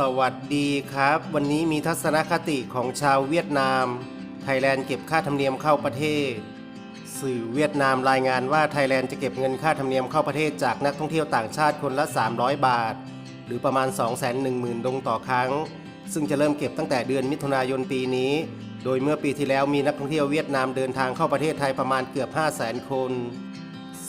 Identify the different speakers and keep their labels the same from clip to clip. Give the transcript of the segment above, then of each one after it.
Speaker 1: สวัสดีครับ วันนี้มีทัศนคติของชาวเวียดนาม ไทยแลนด์เก็บค่าธรรมเนียมเข้าประเทศ สื่อเวียดนามรายงานว่าไทยแลนด์จะเก็บเงินค่าธรรมเนียมเข้าประเทศจากนักท่องเที่ยวต่างชาติคนละ 300 บาท หรือประมาณ 210,000 ดงต่อครั้ง ซึ่งจะเริ่มเก็บตั้งแต่เดือนมิถุนายนปีนี้ โดยเมื่อปีที่แล้วมีนักท่องเที่ยวเวียดนามเดินทางเข้าประเทศไทยประมาณเกือบ 500,000 คน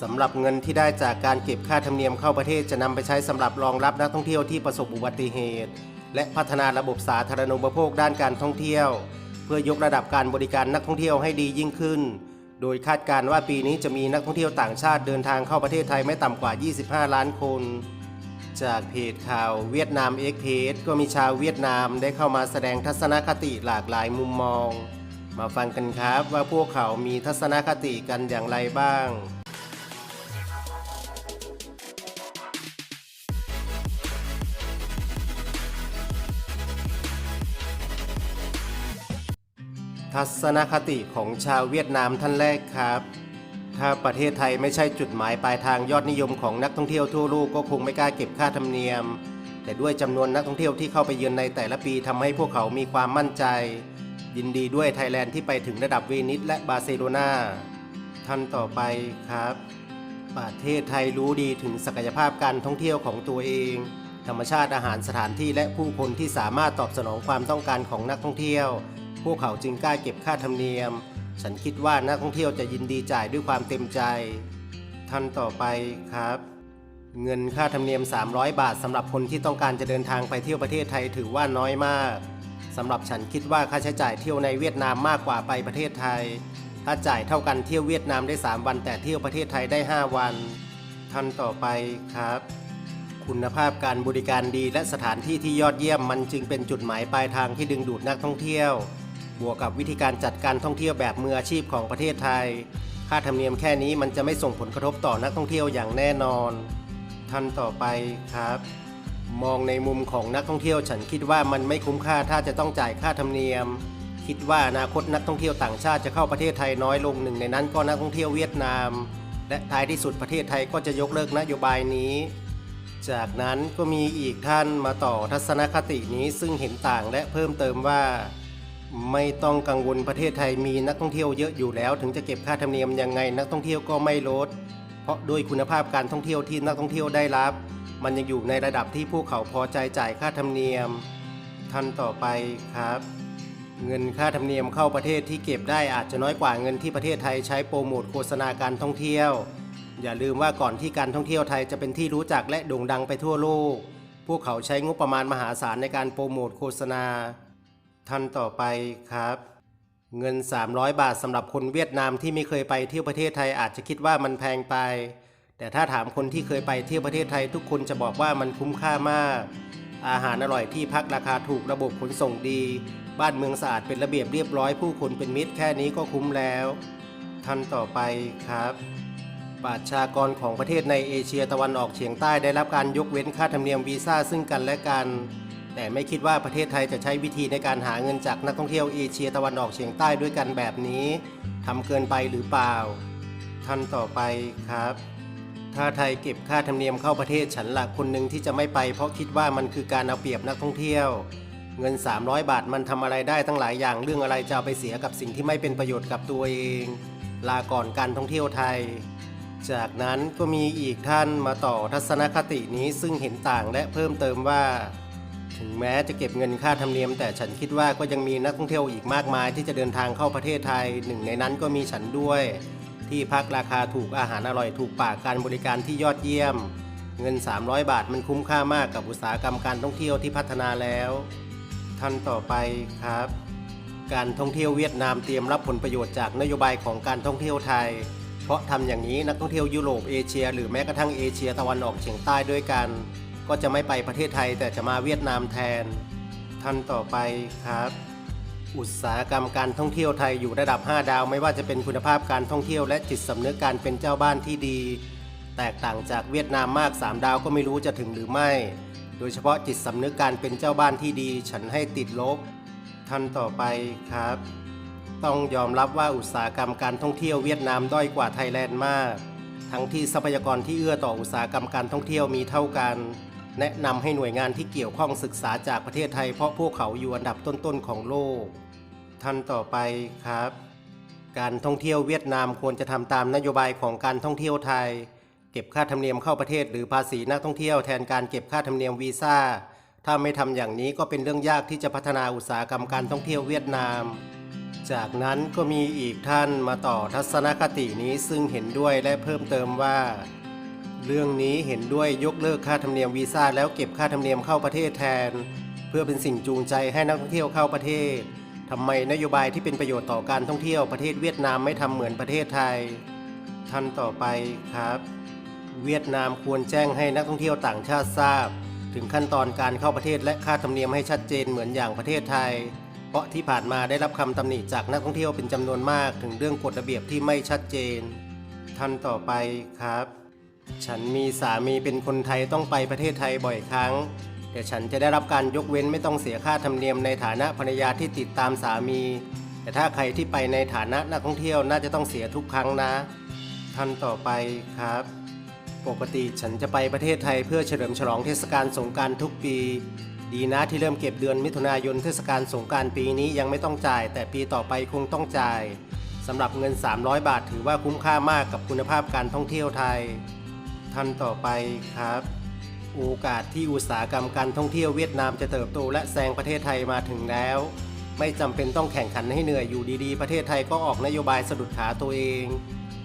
Speaker 1: สำหรับเงินที่ได้จากการเก็บค่าธรรมเนียมเข้าประเทศจะนำไปใช้สำหรับรองรับนักท่องเที่ยวที่ประสบอุบัติเหตุ และพัฒนาระบบสาธารณูปโภคด้านการท่องเที่ยว เพื่อยกระดับการบริการนักท่องเที่ยวให้ดียิ่งขึ้น โดยคาดการณ์ว่าปีนี้จะมีนักท่องเที่ยวต่างชาติเดินทางเข้าประเทศไทยไม่ต่ำกว่า 25 ล้านคน จากเพจข่าวเวียดนามเอ็กเพจก็มีชาวเวียดนามได้เข้ามาแสดงทัศนคติหลากหลายมุมมอง มาฟังกันครับว่าพวกเขามีทัศนคติกันอย่างไรบ้าง ทัศนคติของชาวเวียดนามท่านแรกครับ ถ้าประเทศไทยไม่ใช่จุดหมายปลายทางยอดนิยมของนักท่องเที่ยวทั่วโลกก็คงไม่กล้าเก็บค่าธรรมเนียม แต่ด้วยจำนวนนักท่องเที่ยวที่เข้าไปเยือนในแต่ละปีทำให้พวกเขามีความมั่นใจ ยินดีด้วยไทยแลนด์ที่ไปถึงระดับเวนิสและบาร์เซโลนาท่านต่อไปครับ ประเทศไทยรู้ดีถึงศักยภาพการท่องเที่ยวของตัวเอง ธรรมชาติอาหารสถานที่และผู้คนที่สามารถตอบสนองความต้องการของนักท่องเที่ยว พวกเขาจึงกล้าเก็บค่าธรรมเนียม ฉันคิดว่านักท่องเที่ยวจะยินดีจ่ายด้วยความเต็มใจ ท่านต่อไปครับ เงินค่าธรรมเนียม 300 บาทสำหรับคนที่ต้องการจะเดินทางไปเที่ยวประเทศไทยถือว่าน้อยมากสำหรับฉันคิดว่าค่าใช้จ่ายเที่ยวในเวียดนามมากกว่าไปประเทศไทย ถ้าจ่ายเท่ากันเที่ยวเวียดนามได้ 3 วัน แต่เที่ยวประเทศไทยได้ 5 วัน ท่านต่อไปครับคุณภาพการบริการดีและสถานที่ที่ยอดเยี่ยมมันจึงเป็นจุดหมายปลายทางที่ดึงดูดนักท่องเที่ยว บวกกับวิธีการจัดการท่องเที่ยวแบบมืออาชีพของประเทศไทย ค่าธรรมเนียมแค่นี้มันจะไม่ส่งผลกระทบต่อนักท่องเที่ยวอย่างแน่นอน ท่านต่อไปครับ มองในมุมของนักท่องเที่ยวฉันคิดว่ามันไม่คุ้มค่าถ้าจะต้องจ่ายค่าธรรมเนียม คิดว่าอนาคตนักท่องเที่ยวต่างชาติจะเข้าประเทศไทยน้อยลงหนึ่งในนั้นก็นักท่องเที่ยวเวียดนาม และท้ายที่สุดประเทศไทยก็จะยกเลิกนโยบายนี้จากนั้นก็มีอีกท่านมาต่อทัศนคตินี้ซึ่งเห็นต่างและเพิ่มเติมว่า ไม่ต้องกังวลประเทศไทยมีนักท่องเที่ยวเยอะอยู่แล้ว ถึงจะเก็บค่าธรรมเนียมยังไง นักท่องเที่ยวก็ไม่ลด เพราะด้วยคุณภาพการท่องเที่ยวที่นักท่องเที่ยวได้รับ มันยังอยู่ในระดับที่พวกเขาพอใจจ่ายค่าธรรมเนียมท่านต่อไปครับ เงินค่าธรรมเนียมเข้าประเทศที่เก็บได้อาจจะน้อยกว่าเงินที่ประเทศไทยใช้โปรโมทโฆษณาการท่องเที่ยว อย่าลืมว่าก่อนที่การท่องเที่ยวไทยจะเป็นที่รู้จักและโด่งดังไปทั่วโลก พวกเขาใช้งบประมาณมหาศาลในการโปรโมทโฆษณา ท่านต่อไปครับ เงิน 300 บาทสำหรับคนเวียดนามที่ไม่เคยไปเที่ยวประเทศไทยอาจจะคิดว่ามันแพงไป แต่ถ้าถามคนที่เคยไปเที่ยวประเทศไทยทุกคนจะบอกว่ามันคุ้มค่ามาก อาหารอร่อยที่พักราคาถูกระบบขนส่งดี บ้านเมืองสะอาดเป็นระเบียบเรียบร้อยผู้คนเป็นมิตรแค่นี้ก็คุ้มแล้ว ท่านต่อไปครับประชากรของประเทศในเอเชียตะวันออกเฉียงใต้ได้รับการยกเว้นค่าธรรมเนียมวีซ่าซึ่งกันและกัน แต่ไม่คิดว่าประเทศไทยจะใช้วิธีในการหาเงินจากนักท่องเที่ยวเอเชียตะวันออกเฉียงใต้ด้วยกันแบบนี้ทำเกินไปหรือเปล่าท่านต่อไปครับ ถ้าไทยเก็บค่าธรรมเนียมเข้าประเทศฉันละคนหนึ่งที่จะไม่ไป เพราะคิดว่ามันคือการเอาเปรียบนักท่องเที่ยว เงิน 300 บาทมันทำอะไรได้ตั้งหลายอย่างเรื่องอะไรจะเอาไปเสียกับสิ่งที่ไม่เป็นประโยชน์กับตัวเอง ลาก่อนการท่องเที่ยวไทยจากนั้นก็มีอีกท่านมาต่อทัศนคตินี้ซึ่งเห็นต่างและเพิ่มเติมว่า ถึงแม้จะเก็บเงินค่าธรรมเนียม แต่ฉันคิดว่าก็ยังมีนักท่องเที่ยวอีกมากมาย ที่จะเดินทางเข้าประเทศไทย หนึ่งในนั้นก็มีฉันด้วย ที่พักราคาถูกอาหารอร่อยถูกปากการบริการที่ยอดเยี่ยม เงิน 300 บาทมันคุ้มค่ามากกับอุตสาหกรรมการท่องเที่ยวที่พัฒนาแล้วท่านต่อไปครับ การท่องเที่ยวเวียดนามเตรียมรับผลประโยชน์จากนโยบายของการท่องเที่ยวไทย เพราะทำอย่างนี้นักท่องเที่ยวยุโรปเอเชีย หรือแม้กระทั่งเอเชียตะวันออกเฉียงใต้ด้วยกัน ก็จะไม่ไปประเทศไทยแต่จะมาเวียดนามแทน ท่านต่อไปครับ อุตสาหกรรมการท่องเที่ยวไทยอยู่ระดับ 5 ดาว ไม่ว่าจะเป็นคุณภาพการท่องเที่ยวและจิตสำนึกการเป็นเจ้าบ้านที่ดี แตกต่างจากเวียดนามมาก 3 ดาวก็ไม่รู้จะถึงหรือไม่ โดยเฉพาะจิตสำนึกการเป็นเจ้าบ้านที่ดี ฉันให้ติดลบ ท่านต่อไปครับ ต้องยอมรับว่าอุตสาหกรรมการท่องเที่ยวเวียดนามด้อยกว่าไทยแลนด์มาก ทั้งที่ทรัพยากรที่เอื้อต่ออุตสาหกรรมการท่องเที่ยวมีเท่ากัน แนะนำให้หน่วยงานที่เกี่ยวข้องศึกษาจากประเทศไทยเพราะพวกเขาอยู่อันดับต้นๆของโลก ท่านต่อไปครับ การท่องเที่ยวเวียดนามควรจะทำตามนโยบายของการท่องเที่ยวไทย เก็บค่าธรรมเนียมเข้าประเทศหรือภาษีนักท่องเที่ยวแทนการเก็บค่าธรรมเนียมวีซ่า ถ้าไม่ทำอย่างนี้ก็เป็นเรื่องยากที่จะพัฒนาอุตสาหกรรมการท่องเที่ยวเวียดนาม จากนั้นก็มีอีกท่านมาต่อทัศนคตินี้ซึ่งเห็นด้วยและเพิ่มเติมว่า เรื่องนี้เห็นด้วยยกเลิกค่าธรรมเนียมวีซ่าแล้วเก็บค่าธรรมเนียมเข้าประเทศแทน เพื่อเป็นสิ่งจูงใจให้นักท่องเที่ยวเข้าประเทศทำไมนโยบายที่เป็นประโยชน์ต่อการท่องเที่ยวประเทศเวียดนามไม่ทำเหมือนประเทศไทยท่านต่อไปครับ เวียดนามควรแจ้งให้นักท่องเที่ยวต่างชาติทราบ ถึงขั้นตอนการเข้าประเทศและค่าธรรมเนียมให้ชัดเจนเหมือนอย่างประเทศไทย เพราะที่ผ่านมาได้รับคำตำหนิจากนักท่องเที่ยวเป็นจำนวนมาก ถึงเรื่องกฎระเบียบที่ไม่ชัดเจนท่านต่อไปครับ ฉันมีสามีเป็นคนไทยต้องไปประเทศไทยบ่อยครั้ง แต่ฉันจะได้รับการยกเว้นไม่ต้องเสียค่าธรรมเนียมในฐานะภรรยาที่ติดตามสามี แต่ถ้าใครที่ไปในฐานะนักท่องเที่ยวน่าจะต้องเสียทุกครั้งนะท่านต่อไปครับ ปกติฉันจะไปประเทศไทยเพื่อเฉลิมฉลองเทศกาลสงการทุกปี ดีนะที่เริ่มเก็บเดือนมิถุนายนเทศกาลสงการปีนี้ยังไม่ต้องจ่าย แต่ปีต่อไปคงต้องจ่ายสำหรับเงิน 300 บาทถือว่าคุ้มค่ามากกับคุณภาพการท่องเที่ยวไทย ท่านต่อไปครับ โอกาสที่อุตสาหกรรมการท่องเที่ยวเวียดนามจะเติบโตและแซงประเทศไทยมาถึงแล้ว ไม่จำเป็นต้องแข่งขันให้เหนื่อยอยู่ดีๆ ประเทศไทยก็ออกนโยบายสะดุดขาตัวเอง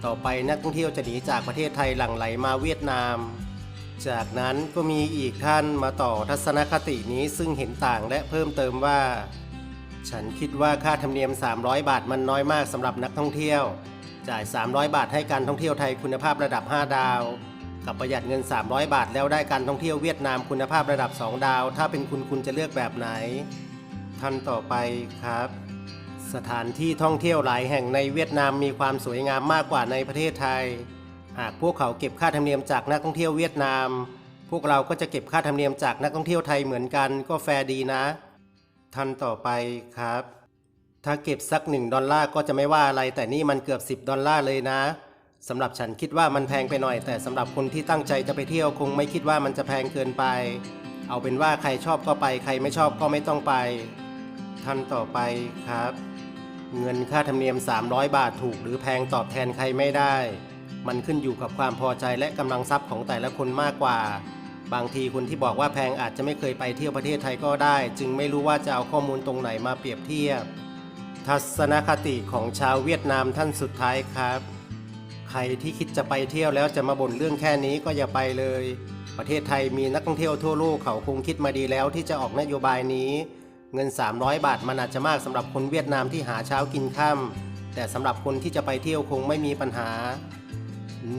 Speaker 1: ต่อไปนักท่องเที่ยวจะหนีจากประเทศไทยหลั่งไหลมาเวียดนาม จากนั้นก็มีอีกท่านมาต่อทัศนคตินี้ซึ่งเห็นต่างและเพิ่มเติมว่า ฉันคิดว่าค่าธรรมเนียม 300 บาทมันน้อยมากสำหรับนักท่องเที่ยวจ่าย 300 บาทให้การท่องเที่ยวไทยคุณภาพระดับ 5 ดาว กับประหยัดเงิน 300 บาท แล้วได้การท่องเที่ยวเวียดนามคุณภาพระดับ 2 ดาว ถ้าเป็นคุณคุณจะเลือกแบบไหนท่านต่อไปครับ สถานที่ท่องเที่ยวหลายแห่งในเวียดนามมีความสวยงามมากกว่าในประเทศไทย หากพวกเขาเก็บค่าธรรมเนียมจากนักท่องเที่ยวเวียดนาม พวกเราก็จะเก็บค่าธรรมเนียมจากนักท่องเที่ยวไทยเหมือนกันก็แฟร์ดีนะท่านต่อไปครับ ถ้าเก็บสักหนึ่งดอลลาร์ก็จะไม่ว่าอะไร แต่นี่มันเกือบ 10 ดอลลาร์เลยนะ สำหรับฉันคิดว่ามันแพงไปหน่อย แต่สำหรับคนที่ตั้งใจจะไปเที่ยวคงไม่คิดว่ามันจะแพงเกินไป เอาเป็นว่าใครชอบก็ไป ใครไม่ชอบก็ไม่ต้องไป ท่านต่อไปครับ เงินค่าธรรมเนียม 300 บาทถูก หรือแพงตอบแทนใครไม่ได้ มันขึ้นอยู่กับความพอใจและกำลังทรัพย์ของแต่ละคนมากกว่า บางทีคนที่บอกว่าแพงอาจจะไม่เคยไปเที่ยวประเทศไทยก็ได้ จึงไม่รู้ว่าจะเอาข้อมูลตรงไหนมาเปรียบเทียบ ทัศนคติของชาวเวียดนามท่านสุดท้ายครับ ใครที่คิดจะไปเที่ยวแล้วจะมาบ่นเรื่องแค่นี้ก็อย่าไปเลย ประเทศไทยมีนักท่องเที่ยวทั่วโลกเขาคงคิดมาดีแล้วที่จะออกนโยบายนี้ เงิน 300 บาทมันอาจจะมากสำหรับคนเวียดนามที่หาเช้ากินค่ำแต่สำหรับคนที่จะไปเที่ยวคงไม่มีปัญหา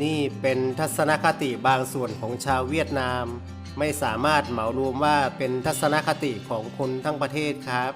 Speaker 1: นี่เป็นทัศนคติบางส่วนของชาวเวียดนาม ไม่สามารถเหมารวมว่าเป็นทัศนคติของคนทั้งประเทศครับ